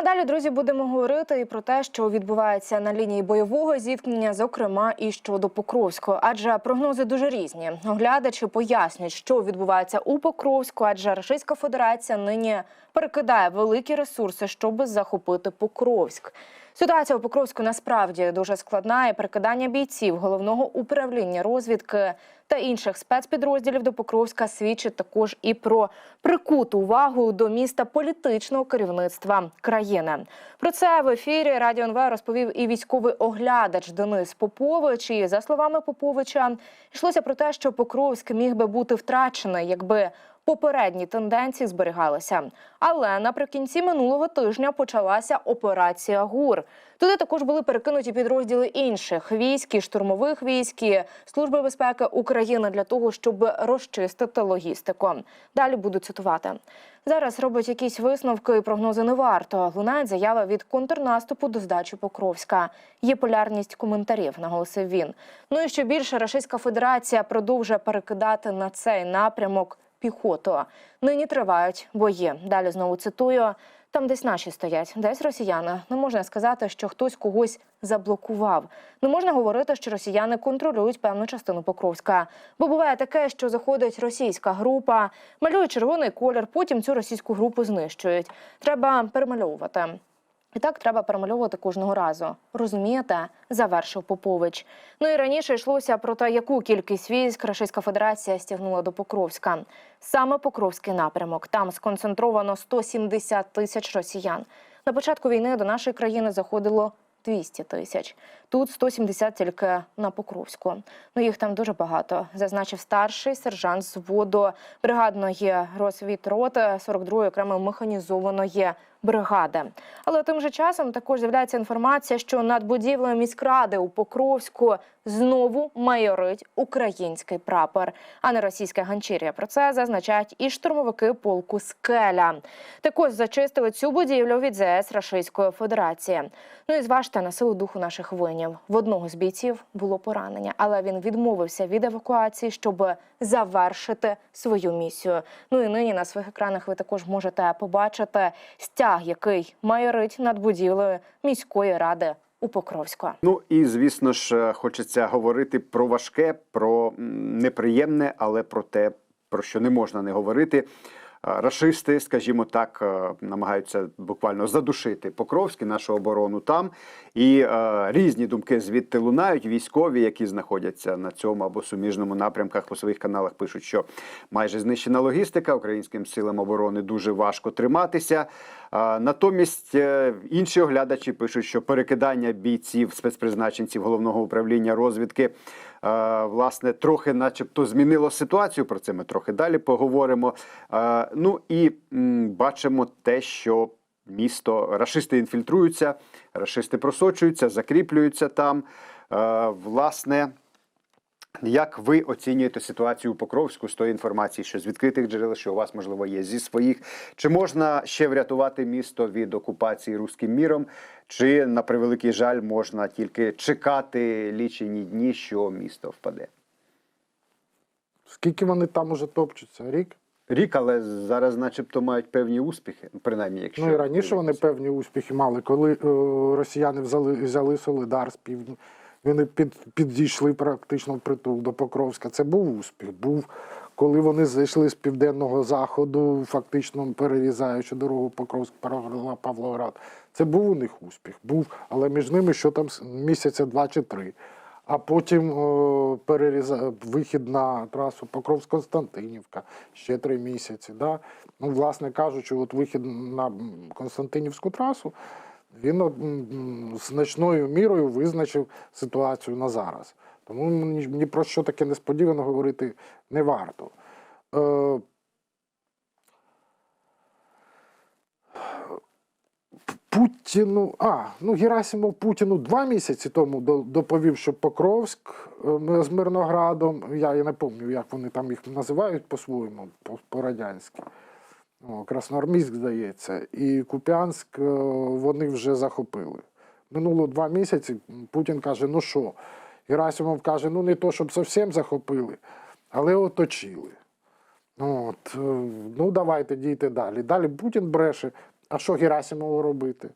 а далі, друзі, будемо говорити і про те, що відбувається на лінії бойового зіткнення, зокрема і щодо Покровського. Адже прогнози дуже різні. Оглядачі пояснюють, що відбувається у Покровську, адже Російська Федерація нині перекидає великі ресурси, щоб захопити Покровськ. Ситуація у Покровську насправді дуже складна, і перекидання бійців головного управління розвідки та інших спецпідрозділів до Покровська свідчить також і про прикуту увагу до міста політичного керівництва країни. Про це в ефірі Радіо НВ розповів і військовий оглядач Денис Попович. І за словами Поповича, йшлося про те, що Покровськ міг би бути втрачений, якби попередні тенденції зберігалися. Але наприкінці минулого тижня почалася операція ГУР. Туди також були перекинуті підрозділи інших військ, і штурмових військ, і Служби безпеки України для того, щоб розчистити логістику. Далі буду цитувати. Зараз робить якісь висновки і прогнози не варто. Лунають заява від контрнаступу до здачі Покровська. Є полярність коментарів, наголосив він. Ну і що більше Російська Федерація продовжує перекидати на цей напрямок піхоту. Нині тривають бої. Далі знову цитую. Там десь наші стоять, десь росіяни. Не можна сказати, що хтось когось заблокував. Не можна говорити, що росіяни контролюють певну частину Покровська. Бо буває таке, що заходить російська група, малює червоний колір, потім цю російську групу знищують. Треба перемальовувати. І так треба перемальовувати кожного разу. Розумієте? Завершив Попович. Ну і раніше йшлося про те, яку кількість військ Російська Федерація стягнула до Покровська. Саме Покровський напрямок. Там сконцентровано 170 тисяч росіян. На початку війни до нашої країни заходило 200 тисяч. Тут 170 тільки на Покровську. Ну їх там дуже багато. Зазначив старший сержант зводу бригадної розвідроти 42-ї окремої механізованої бригади. Але тим же часом також з'являється інформація, що над будівлею міськради у Покровську знову майорить український прапор, а не російське ганчір'я. Про це зазначають і штурмовики полку Скеля. Також зачистили цю будівлю від ЗС Російської Федерації. Ну і зважте на силу духу наших воїнів. В одного з бійців було поранення, але він відмовився від евакуації, щоб завершити свою місію. Ну і нині на своїх екранах ви також можете побачити стяг, який майорить над будівлею міської ради у Покровську. Ну і звісно ж, хочеться говорити про важке, про неприємне, але про те, про що не можна не говорити. Е, Рашисти, скажімо так, е, намагаються буквально задушити Покровський, нашу оборону там. І е, різні думки звідти лунають. Військові, які знаходяться на цьому або суміжному напрямках по своїх каналах, пишуть, що майже знищена логістика українським силам оборони дуже важко триматися. Натомість е, інші оглядачі пишуть, що перекидання бійців спецпризначенців головного управління розвідки е, власне трохи, начебто, змінило ситуацію. Про це ми трохи далі поговоримо. Е, Ну і бачимо те, що місто рашисти інфільтруються, рашисти просочуються, закріплюються там. Власне. Як ви оцінюєте ситуацію у Покровську з тої інформації, що з відкритих джерел, що у вас можливо є зі своїх? Чи можна ще врятувати місто від окупації руським міром? Чи на превеликий жаль можна тільки чекати лічені дні, що місто впаде? Скільки вони там уже топчуться? Рік? Рік, але зараз, начебто, мають певні успіхи, принаймні, якщо ну і раніше вони певні успіхи мали. Коли е, росіяни взяли, взяли Солидар з півдня, вони під, підійшли практично впритул до Покровська. Це був успіх. Був, коли вони зайшли з південного заходу, фактично перерізаючи дорогу Покровськ, Павлоград. Це був у них успіх. Був, але між ними що там місяця два чи три. А потім о, переріза... вихід на трасу Покровськ-Константинівка ще три місяці. Да? Ну, власне кажучи, от вихід на Константинівську трасу він значною мірою визначив ситуацію на зараз. Тому ні, про що таке несподівано говорити не варто. Е, Путіну, а, ну Герасимов Путіну два місяці тому доповів, що Покровськ е, з Мирноградом, я, я не пам'ятаю, як вони там їх називають по-своєму, по- по-радянськи. О, Красноармійськ, здається, і Куп'янськ е, вони вже захопили. Минуло два місяці. Путін каже: ну що? Герасимов каже: ну не то, щоб зовсім захопили, але оточили. От, е, ну давайте дійте далі. Далі Путін бреше. А що Герасимову робити?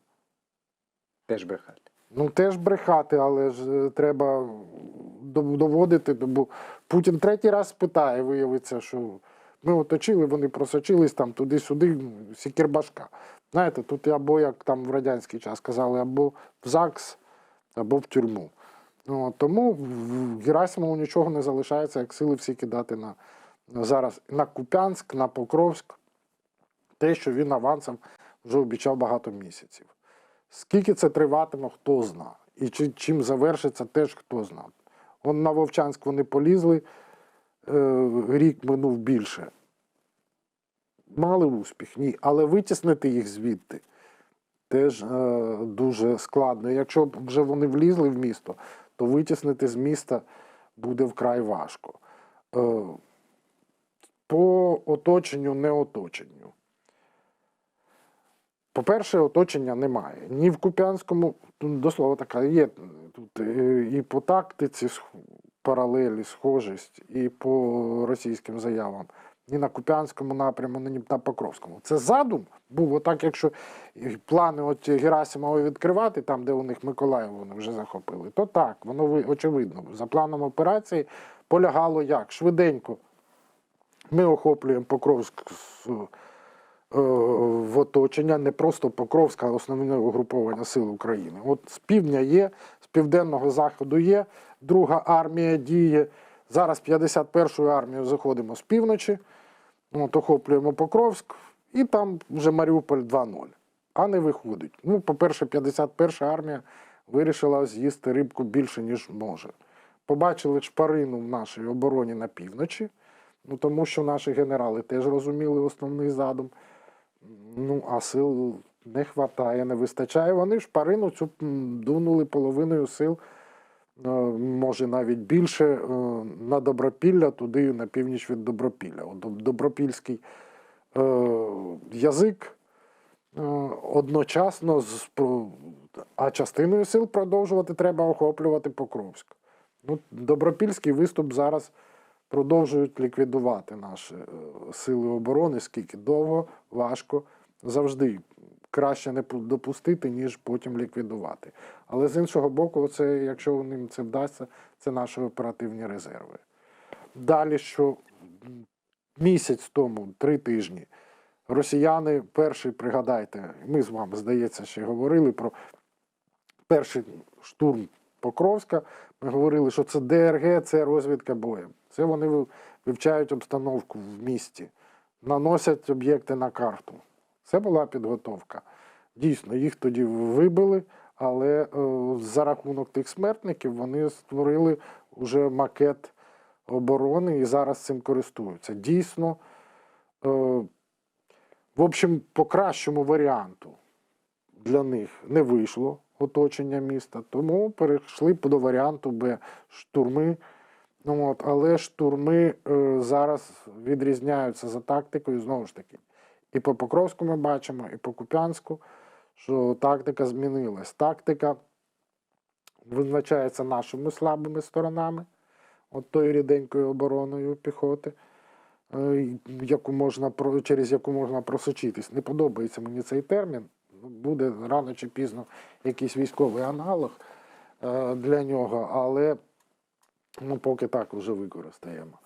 Теж брехати. Ну, теж брехати, але ж е, треба доводити, бо Путін третій раз питає, виявиться, що ми оточили, вони просочились там туди-сюди, сікірбашка. Знаєте, тут або як там в радянський час казали, або в ЗАГС, або в тюрму. Ну, тому Герасимову нічого не залишається, як сили всі кидати на, на зараз на Куп'янськ, на Покровськ, те, що він авансом вже обіцяв багато місяців. Скільки це триватиме, хто зна. І чи, чим завершиться, теж хто зна. Он на Вовчанськ вони полізли, е, рік минув більше. Мали успіх? Ні. Але витіснити їх звідти теж е, дуже складно. Якщо вже вони влізли в місто, то витіснити з міста буде вкрай важко. Е, по оточенню, не оточенню. По-перше, оточення немає. Ні в Куп'янському, до слова така є тут е, і по тактиці паралелі, схожість, і по російським заявам. Ні на Куп'янському напряму, ні на Покровському. Це задум був отак, якщо плани от Герасимова відкривати, там, де у них Миколаїв вони вже захопили, то так, воно очевидно. За планом операції полягало як? Швиденько. Ми охоплюємо Покровськ е, в оточення, не просто Покровська, а основне угруповання сил України. От з півдня є, з південного заходу є, друга армія діє. Зараз 51-ю армію заходимо з півночі, от, охоплюємо Покровськ, і там вже Маріуполь 2-0. А не виходить. Ну, по-перше, 51-ша армія вирішила з'їсти рибку більше, ніж може. Побачили шпарину в нашій обороні на півночі, ну, тому що наші генерали теж розуміли основний задум. Ну, а сил не вистачає, не вистачає. Вони шпарину цю дунули половиною сил, може навіть більше, е, на Добропілля, туди на північ від Добропілля. Добропільський е, язик е, одночасно з а частиною сил продовжувати треба охоплювати Покровськ. Ну, Добропільський виступ зараз продовжують ліквідувати наші е, сили оборони, скільки довго, важко, завжди краще не допустити, ніж потім ліквідувати. Але з іншого боку, це, якщо ним це вдасться, це наші оперативні резерви. Далі, що місяць тому, три тижні, росіяни перший, пригадайте, ми з вами, здається, ще говорили про перший штурм Покровська. Ми говорили, що це ДРГ, це розвідка боєм. Це вони вивчають обстановку в місті, наносять об'єкти на карту. Це була підготовка. Дійсно, їх тоді вибили, але е, за рахунок тих смертників вони створили вже макет оборони і зараз цим користуються. Дійсно, е, в общем, по кращому варіанту для них не вийшло оточення міста, тому перейшли до варіанту Б штурми. Ну, от, але штурми е, зараз відрізняються за тактикою, знову ж таки. І по Покровську ми бачимо, і по Куп'янську, що тактика змінилась. Тактика визначається нашими слабими сторонами, от тою ріденькою обороною піхоти, е, яку можна, через яку можна просочитись. Не подобається мені цей термін. Ну, Буде рано чи пізно якийсь військовий аналог е, для нього, але ну, поки так вже використаємо.